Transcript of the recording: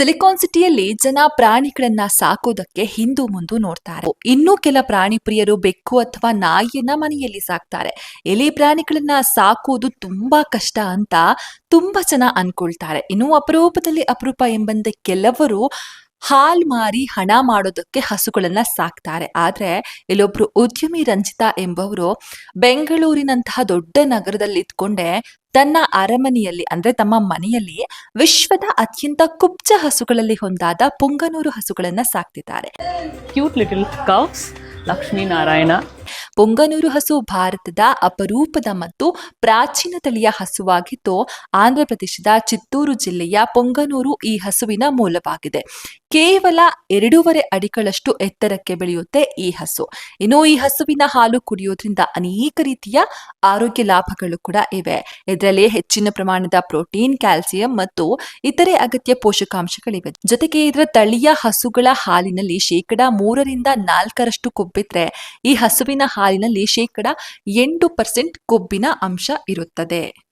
Silicon ಸಿಟಿಯಲ್ಲಿ ಜನ ಪ್ರಾಣಿಗಳನ್ನ ಸಾಕೋದಕ್ಕೆ ಹಿಂದೂ ಮುಂದು ನೋಡ್ತಾರೆ. ಇನ್ನು ಕೆಲ ಪ್ರಾಣಿ ಪ್ರಿಯರು ಬೆಕ್ಕು ಅಥವಾ ನಾಯಿಯನ್ನ ಮನೆಯಲ್ಲಿ ಸಾಕ್ತಾರೆ. ಎಲೆ ಪ್ರಾಣಿಗಳನ್ನ ಸಾಕೋದು ತುಂಬಾ ಕಷ್ಟ ಅಂತ ತುಂಬಾ ಜನ ಅನ್ಕೊಳ್ತಾರೆ. ಇನ್ನು ಅಪರೂಪದಲ್ಲಿ ಅಪರೂಪ ಎಂಬಂತೆ ಕೆಲವರು ಹಾಲ್ ಮಾರಿ ಹಣ ಮಾಡೋದಕ್ಕೆ ಹಸುಗಳನ್ನ ಸಾಕ್ತಾರೆ. ಆದ್ರೆ ಇಲ್ಲೊಬ್ರು ಉದ್ಯಮಿ ರಂಜಿತಾ ಎಂಬವರು ಬೆಂಗಳೂರಿನಂತಹ ದೊಡ್ಡ ನಗರದಲ್ಲಿ ಇದ್ಕೊಂಡೆ ತನ್ನ ಅರಮನೆಯಲ್ಲಿ ಅಂದ್ರೆ ತಮ್ಮ ಮನೆಯಲ್ಲಿ ವಿಶ್ವದ ಅತ್ಯಂತ ಕುಬ್ಜ ಹಸುಗಳಲ್ಲಿ ಒಂದಾದ ಪುಂಗನೂರು ಹಸುಗಳನ್ನ ಸಾಕ್ತಿದ್ದಾರೆ. Cute little cows Lakshminarayana Ponganur ಹಸು ಭಾರತದ ಅಪರೂಪದ ಮತ್ತು ಪ್ರಾಚೀನ ತಳಿಯ ಹಸುವಾಗಿದ್ದು ಆಂಧ್ರ ಪ್ರದೇಶದ ಚಿತ್ತೂರು ಜಿಲ್ಲೆಯ ಪೊಂಗನೂರು ಈ ಹಸುವಿನ ಮೂಲವಾಗಿದೆ. ಕೇವಲ ಎರಡೂವರೆ ಅಡಿಗಳಷ್ಟು ಎತ್ತರಕ್ಕೆ ಬೆಳೆಯುತ್ತೆ ಈ ಹಸು. ಇನ್ನು ಈ ಹಸುವಿನ ಹಾಲು ಕುಡಿಯೋದ್ರಿಂದ ಅನೇಕ ರೀತಿಯ ಆರೋಗ್ಯ ಲಾಭಗಳು ಕೂಡ ಇವೆ. ಇದರಲ್ಲಿ ಹೆಚ್ಚಿನ ಪ್ರಮಾಣದ ಪ್ರೋಟೀನ್, ಕ್ಯಾಲ್ಸಿಯಂ ಮತ್ತು ಇತರೆ ಅಗತ್ಯ ಪೋಷಕಾಂಶಗಳಿವೆ. ಜೊತೆಗೆ ಇದರ ತಳಿಯ ಹಸುಗಳ ಹಾಲಿನಲ್ಲಿ ಶೇಕಡ ಮೂರರಿಂದ ನಾಲ್ಕರಷ್ಟು ಕೊಬ್ಬಿದ್ರೆ ಈ ಹಸುವಿನ ಹಾಲಿನಲ್ಲಿ ಶೇಕಡ ಎಂಟು ಪರ್ಸೆಂಟ್ ಕೊಬ್ಬಿನ ಅಂಶ ಇರುತ್ತದೆ.